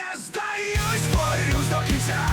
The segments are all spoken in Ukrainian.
Не здаюсь, борюсь до кінця.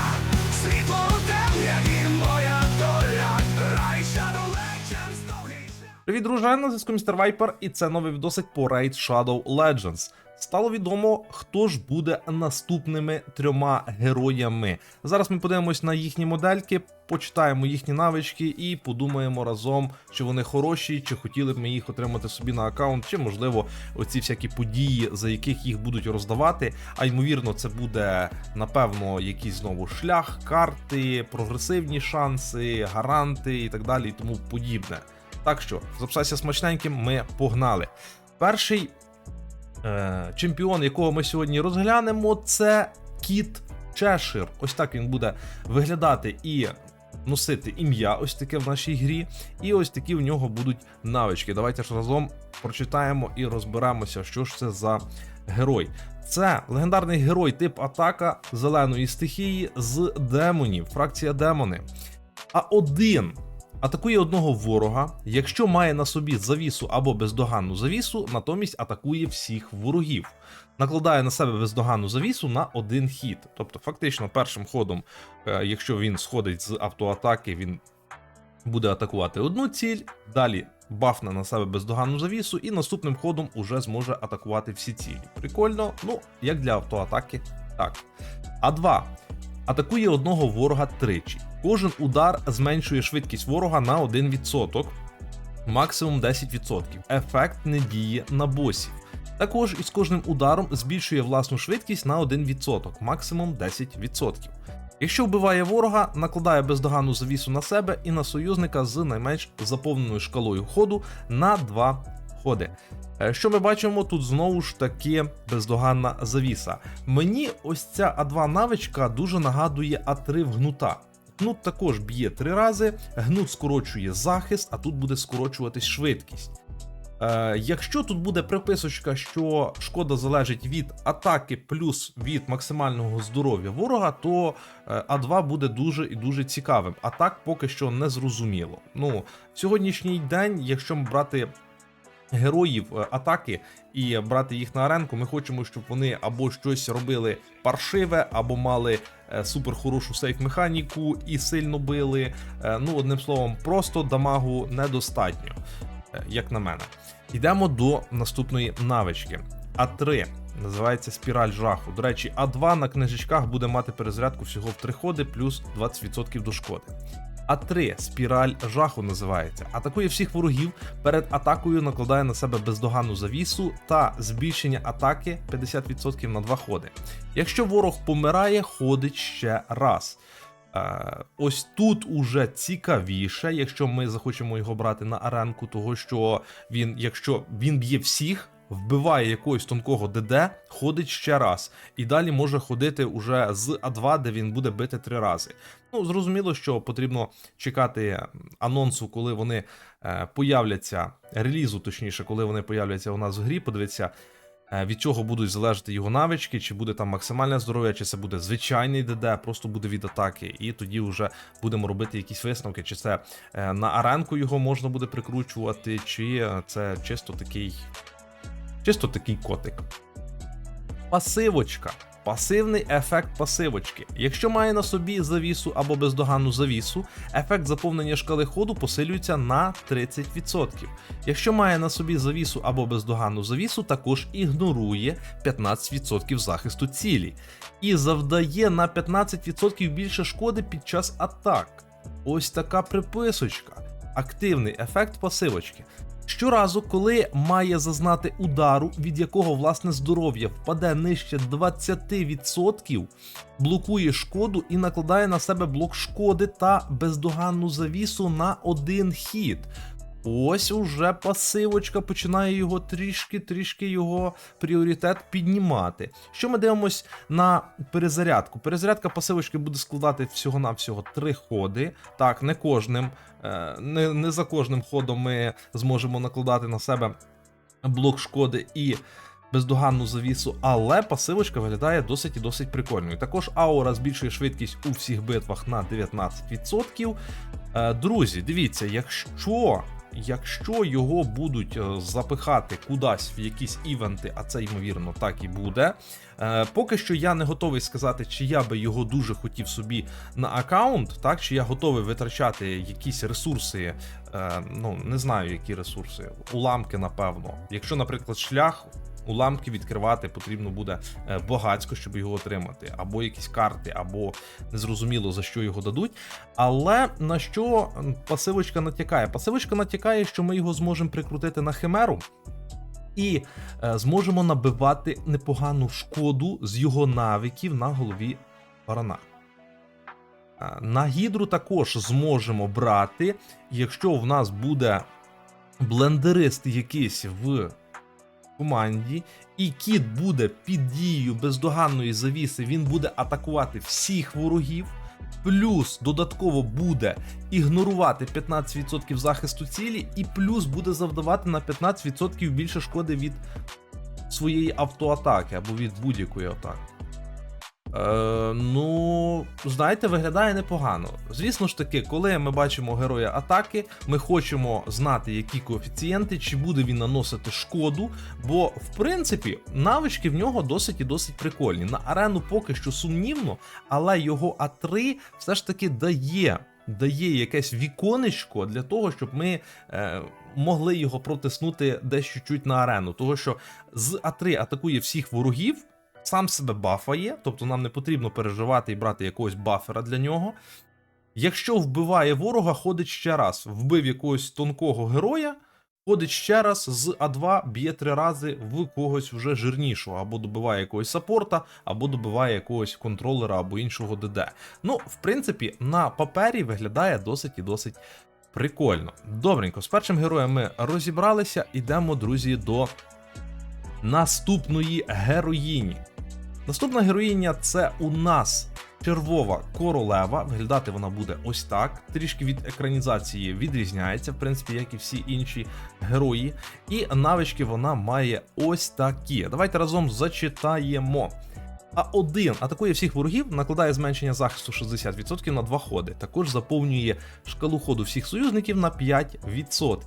Світло темне і моя доля. Рай Shadow Legends, довгий. Привіт, дружина, на зв'язку Містер Вайпер, і це новий відосик по Raid Shadow Legends. Стало відомо, хто ж буде наступними трьома героями. Зараз ми подивимось на їхні модельки, почитаємо їхні навички і подумаємо разом, чи вони хороші, чи хотіли б ми їх отримати собі на аккаунт, чи можливо оці всякі події, за яких їх будуть роздавати. А ймовірно, це буде напевно якийсь знову шлях, карти, прогресивні шанси, гаранти і так далі, і тому подібне. Так що, записайся смачненьким, ми погнали. Перший чемпіон, якого ми сьогодні розглянемо, це Кіт Чешир. Ось так він буде виглядати і носити ім'я, ось таке в нашій грі. І ось такі в нього будуть навички. Давайте ж разом прочитаємо і розберемося, що ж це за герой. Це легендарний герой тип атака зеленої стихії з демонів, фракція демони. А один атакує одного ворога, якщо має на собі завісу або бездоганну завісу, натомість атакує всіх ворогів. Накладає на себе бездоганну завісу на один хід. Тобто, фактично, першим ходом, е, якщо він сходить з автоатаки, він буде атакувати одну ціль, далі бафне на себе бездоганну завісу, і наступним ходом уже зможе атакувати всі цілі. Прикольно, ну, як для автоатаки, так. А2. Атакує одного ворога тричі. Кожен удар зменшує швидкість ворога на 1%, максимум 10%. Ефект не діє на босів. Також із кожним ударом збільшує власну швидкість на 1%, максимум 10%. Якщо вбиває ворога, накладає бездоганну завісу на себе і на союзника з найменш заповненою шкалою ходу на 2 ходи. Е, Що ми бачимо тут знову ж таки бездоганна завіса. Мені ось ця А2 навичка дуже нагадує А3 в гнута. Гнут також б'є три рази, гнут скорочує захист, а тут буде скорочуватись швидкість. Е, якщо тут буде приписочка, що шкода залежить від атаки плюс від максимального здоров'я ворога, то е, А2 буде дуже і дуже цікавим. А так поки що не зрозуміло. Ну, в сьогоднішній день, якщо брати героїв е, атаки і брати їх на аренку, ми хочемо, щоб вони або щось робили паршиве, або мали е, супер хорошу сейф-механіку і сильно били. Е, Ну, одним словом, просто дамагу недостатньо, як на мене. Йдемо до наступної навички. А3 називається спіраль жаху. До речі, А2 на книжечках буде мати перезарядку всього в 3 ходи, плюс 20% до шкоди. А3 спіраль жаху називається. Атакує всіх ворогів. Перед атакою накладає на себе бездоганну завісу та збільшення атаки 50% на 2 ходи. Якщо ворог помирає, ходить ще раз. Е, ось тут уже цікавіше, якщо ми захочемо його брати на аренку, того що він, якщо він б'є всіх, вбиває якогось тонкого ДД, ходить ще раз, і далі може ходити уже з А2, де він буде бити три рази. Ну, зрозуміло, що потрібно чекати анонсу, коли вони е, появляться, релізу, точніше, коли вони появляться у нас в грі, подивитися. е, Від чого будуть залежати його навички, чи буде там максимальне здоров'я, чи це буде звичайний ДД, просто буде від атаки, і тоді вже будемо робити якісь висновки, чи це е, на аренку його можна буде прикручувати, чи це чисто такий. Чисто такий котик. Пасивочка. Пасивний ефект пасивочки. Якщо має на собі завісу або бездоганну завісу, ефект заповнення шкали ходу посилюється на 30%. Якщо має на собі завісу або бездоганну завісу, також ігнорує 15% захисту цілі і завдає на 15% більше шкоди під час атак. Ось така приписочка. Активний ефект пасивочки. Щоразу, коли має зазнати удару, від якого власне здоров'я впаде нижче 20%, блокує шкоду і накладає на себе блок шкоди та бездоганну завісу на один хід. Ось уже пасивочка починає його трішки-трішки його пріоритет піднімати. Що ми дивимось на перезарядку? Перезарядка пасивочки буде складати всього-навсього три ходи. Так, не кожним, е, не, не за кожним ходом ми зможемо накладати на себе блок шкоди і бездоганну завісу, але пасивочка виглядає досить і досить прикольною. Також аура збільшує швидкість у всіх битвах на 19%. Е, Друзі, дивіться, якщо якщо його будуть е, запихати кудись в якісь івенти, а це ймовірно так і буде. Е, поки що я не готовий сказати, чи я би його дуже хотів собі на аккаунт, так чи я готовий витрачати якісь ресурси. Е, ну не знаю, які ресурси, уламки, напевно. Якщо, наприклад, шлях. Уламки відкривати потрібно буде е, багацько, щоб його отримати, або якісь карти, або незрозуміло за що його дадуть. Але на що пасивочка натякає? Пасивочка натякає, що ми його зможемо прикрутити на химеру. І е, зможемо набивати непогану шкоду з його навиків на голові барана. Е, На гідру також зможемо брати, якщо в нас буде блендерист якийсь в команді, і кіт буде під дією бездоганної завіси, він буде атакувати всіх ворогів. Плюс додатково буде ігнорувати 15% захисту цілі, і плюс буде завдавати на 15% більше шкоди від своєї автоатаки або від будь-якої атаки. Е, ну, знаєте, виглядає непогано. Звісно ж таки, коли ми бачимо героя атаки, ми хочемо знати, які коефіцієнти, чи буде він наносити шкоду. Бо, в принципі, навички в нього досить і досить прикольні. На арену поки що сумнівно, але його А3 все ж таки дає. Дає якесь віконечко для того, щоб ми е, могли його протиснути десь чуть-чуть на арену. Того що з А3 атакує всіх ворогів, сам себе бафає, тобто нам не потрібно переживати і брати якогось бафера для нього. Якщо вбиває ворога, ходить ще раз. Вбив якогось тонкого героя, ходить ще раз з А2, б'є три рази в когось вже жирнішого, або добиває якогось саппорта, або добиває якогось контролера або іншого ДД. Ну, в принципі, на папері виглядає досить і досить прикольно. Добренько, з першим героєм ми розібралися. Ідемо, друзі, до наступної героїні. Наступна героїня це у нас червова королева. Виглядати вона буде ось так. Трішки від екранізації відрізняється, в принципі, як і всі інші герої. І навички вона має ось такі. Давайте разом зачитаємо. А1 атакує всіх ворогів, накладає зменшення захисту 60% на 2 ходи. Також заповнює шкалу ходу всіх союзників на 5%.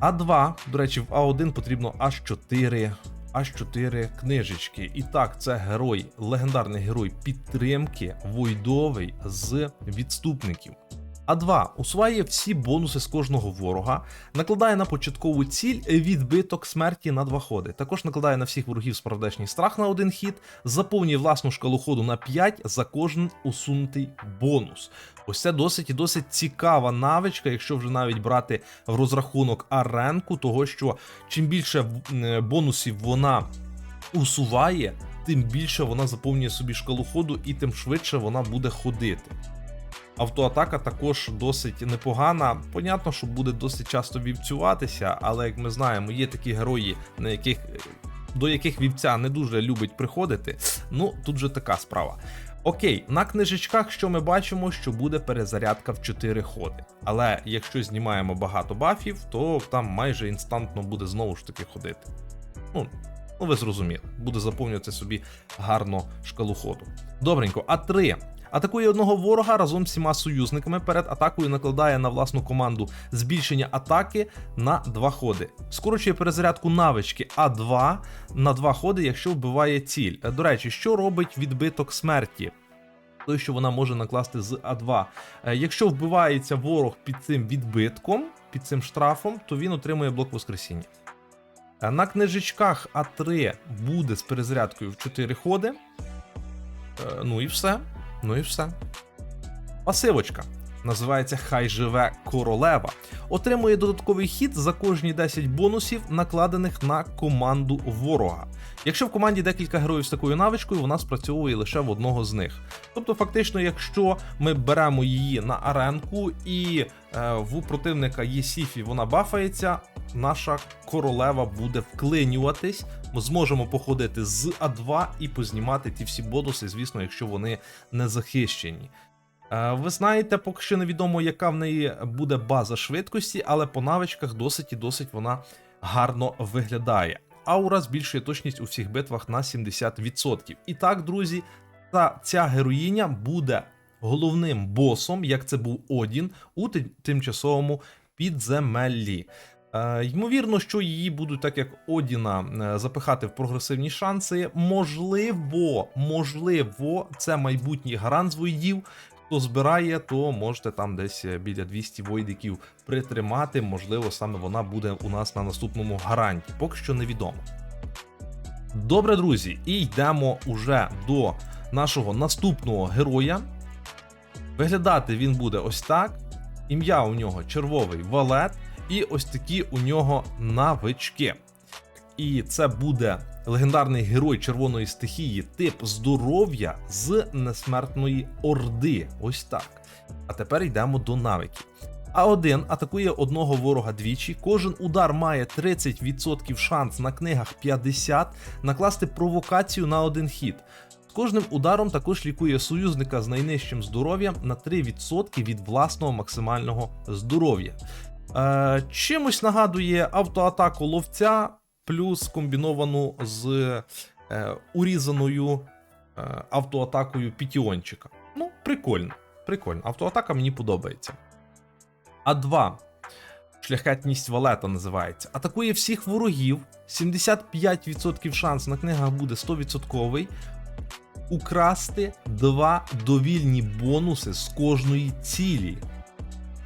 А2, до речі, в А1 потрібно аж 4 аж 4 книжечки. І так, це герой, легендарний герой підтримки, войдовий з відступників. А2 усваює всі бонуси з кожного ворога, накладає на початкову ціль відбиток смерті на два ходи. Також накладає на всіх ворогів справдешній страх на один хід, заповнює власну шкалу ходу на 5 за кожен усунутий бонус. Ось це досить і досить цікава навичка, якщо вже навіть брати в розрахунок аренку, того що чим більше е, бонусів вона усуває, тим більше вона заповнює собі шкалу ходу і тим швидше вона буде ходити. Автоатака також досить непогана. Понятно, що буде досить часто вівцюватися, але як ми знаємо, є такі герої, на яких до яких вівця не дуже любить приходити. Ну тут же така справа. Окей, на книжечках, що ми бачимо, що буде перезарядка в 4 ходи. Але якщо знімаємо багато бафів, то там майже інстантно буде знову ж таки ходити. Ну, ну ви зрозуміли, буде заповнювати собі гарно шкалу ходу. Добренько, А3. Атакує одного ворога разом з всіма союзниками. Перед атакою накладає на власну команду збільшення атаки на 2 ходи. Скорочує перезарядку навички А2 на 2 ходи, якщо вбиває ціль. Е, До речі, що робить відбиток смерті? Той, що вона може накласти з А2. Е, Якщо вбивається ворог під цим відбитком, під цим штрафом, то він отримує блок воскресіння. Е, На книжечках А3 буде з перезарядкою в 4 ходи. Ну і все. Ну і все. Пасивочка. Називається Хай живе королева. Отримує додатковий хід за кожні 10 бонусів, накладених на команду ворога. Якщо в команді декілька героїв з такою навичкою, вона спрацьовує лише в одного з них. Тобто, фактично, якщо ми беремо її на аренку і е, в противника є сіфі, вона бафається, наша королева буде вклинюватись. Ми зможемо походити з А2 і познімати ті всі бонуси, звісно, якщо вони не захищені. Е, Ви знаєте, поки що невідомо, яка в неї буде база швидкості, але по навичках досить і досить вона гарно виглядає. Аура збільшує точність у всіх битвах на 70%. І так, друзі, та ця героїня буде головним босом, як це був Одін, у тимчасовому підземеллі. Е, ймовірно, що її будуть, так як Одіна, е, запихати в прогресивні шанси. Можливо, можливо, це майбутній гарант з воїдів. Хто збирає, то можете там десь е, біля 200 войдиків притримати. Можливо, саме вона буде у нас на наступному гаранті. Поки що невідомо. Добре, друзі, і йдемо уже до нашого наступного героя. Виглядати він буде ось так. Ім'я у нього червовий валет, і ось такі у нього навички. І це буде легендарний герой червоної стихії, тип здоров'я з несмертної орди. Ось так. А тепер йдемо до навиків. А1 атакує одного ворога двічі. Кожен удар має 30% шанс на книгах 50 накласти провокацію на один хід. З кожним ударом також лікує союзника з найнижчим здоров'ям на 3% від власного максимального здоров'я. Е, чимось нагадує автоатаку ловця, плюс комбіновану з е, урізаною е, автоатакою пітіончика. Ну, прикольно. Прикольно. Автоатака мені подобається. А2. Шляхетність валета називається. Атакує всіх ворогів. 75% шанс на книгах буде 100%. Украсти два довільні бонуси з кожної цілі.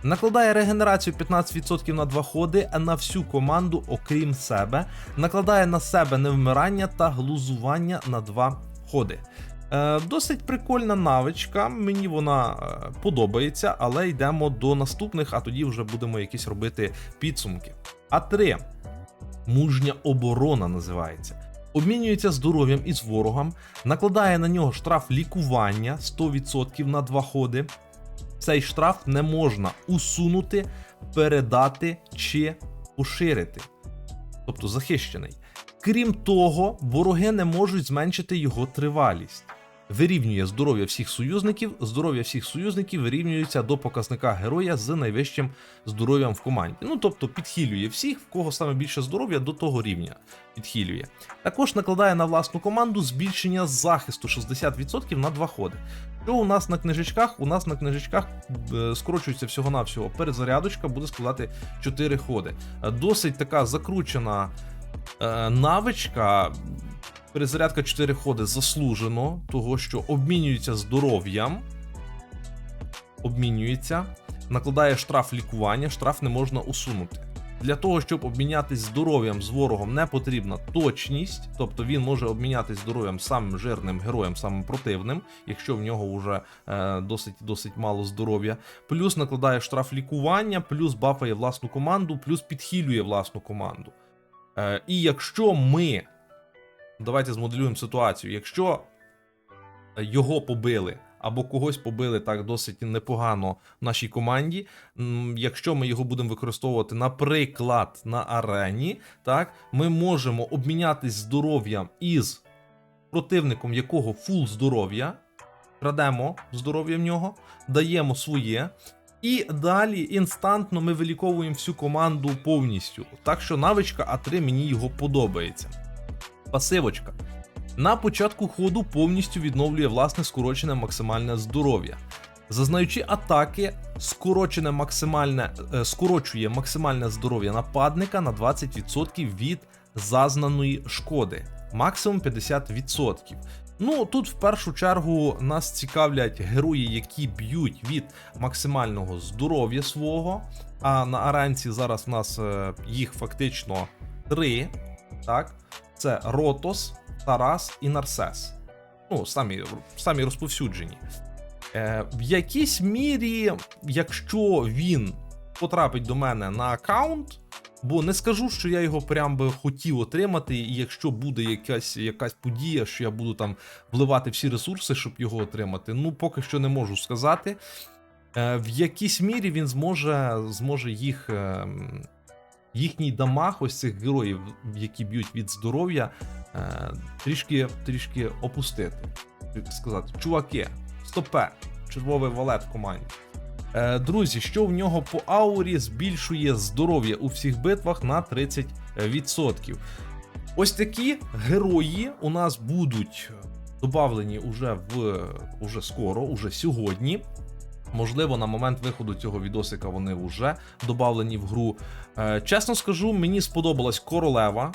Накладає регенерацію 15% на два ходи а на всю команду, окрім себе. Накладає на себе невмирання та глузування на два ходи. Е, досить прикольна навичка, мені вона е, подобається, але йдемо до наступних, а тоді вже будемо якісь робити підсумки. А3. Мужня оборона називається. Обмінюється здоров'ям із ворогом, накладає на нього штраф лікування 100% на два ходи. Цей штраф не можна усунути, передати чи поширити, тобто захищений. Крім того, вороги не можуть зменшити його тривалість. Вирівнює здоров'я всіх союзників. Здоров'я всіх союзників вирівнюється до показника героя з найвищим здоров'ям в команді. Ну тобто підхилює всіх, в кого саме більше здоров'я, до того рівня підхилює. Також накладає на власну команду збільшення захисту 60% на два ходи. Що у нас на книжечках? У нас на книжечках е, скорочується всього-навсього перезарядочка, буде складати 4 ходи. Е, Досить така закручена е, навичка. Перезарядка 4 ходи заслужено, того що обмінюється здоров'ям. Обмінюється, накладає штраф лікування, штраф не можна усунути. Для того, щоб обмінятись здоров'ям з ворогом, не потрібна точність, тобто він може обмінятись здоров'ям самим жирним героєм, самим противним, якщо в нього вже е, досить досить мало здоров'я. Плюс накладає штраф лікування, плюс бафає власну команду, плюс підхилює власну команду. Е, і якщо ми давайте змоделюємо ситуацію. Якщо його побили або когось побили так досить непогано в нашій команді, якщо ми його будемо використовувати, наприклад, на арені, так, ми можемо обмінятись здоров'ям із противником, якого фул здоров'я, крадемо здоров'я в нього, даємо своє. І далі інстантно ми виліковуємо всю команду повністю. Так що навичка А3 мені його подобається. Пасивочка. На початку ходу повністю відновлює власне скорочене максимальне здоров'я. Зазнаючи атаки, скорочене максимальне, е, скорочує максимальне здоров'я нападника на 20% від зазнаної шкоди, максимум 50%. Ну тут в першу чергу нас цікавлять герої, які б'ють від максимального здоров'я свого. А на аранці зараз в нас е, їх фактично три. Так, це Ротос, Тарас і Нарсес. Ну, самі, самі розповсюджені. Е, в якійсь мірі, якщо він потрапить до мене на аккаунт, бо не скажу, що я його прям би хотів отримати, і якщо буде якась, якась подія, що я буду там вливати всі ресурси, щоб його отримати, ну поки що не можу сказати. Е, в якійсь мірі він зможе, зможе їх. ем, їхній дамаг ось цих героїв, які б'ють від здоров'я, е, трішки, трішки опустити. Сказати, чуваки, стопе, червовий валет в команді. Е, друзі, що в нього по аурі збільшує здоров'я у всіх битвах на 30%. Ось такі герої у нас будуть додавлені уже в уже скоро, уже сьогодні. Можливо, на момент виходу цього відосика вони вже додавлені в гру. Е, чесно скажу, мені сподобалась королева,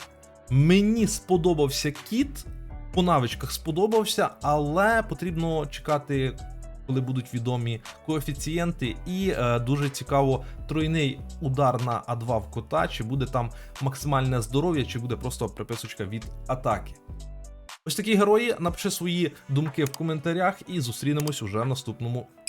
мені сподобався кіт, по навичках сподобався, але потрібно чекати, коли будуть відомі коефіцієнти. І е, дуже цікаво, тройний удар на А2 в кота, чи буде там максимальне здоров'я, чи буде просто приписочка від атаки. Ось такі герої. Напиши свої думки в коментарях і зустрінемось уже в наступному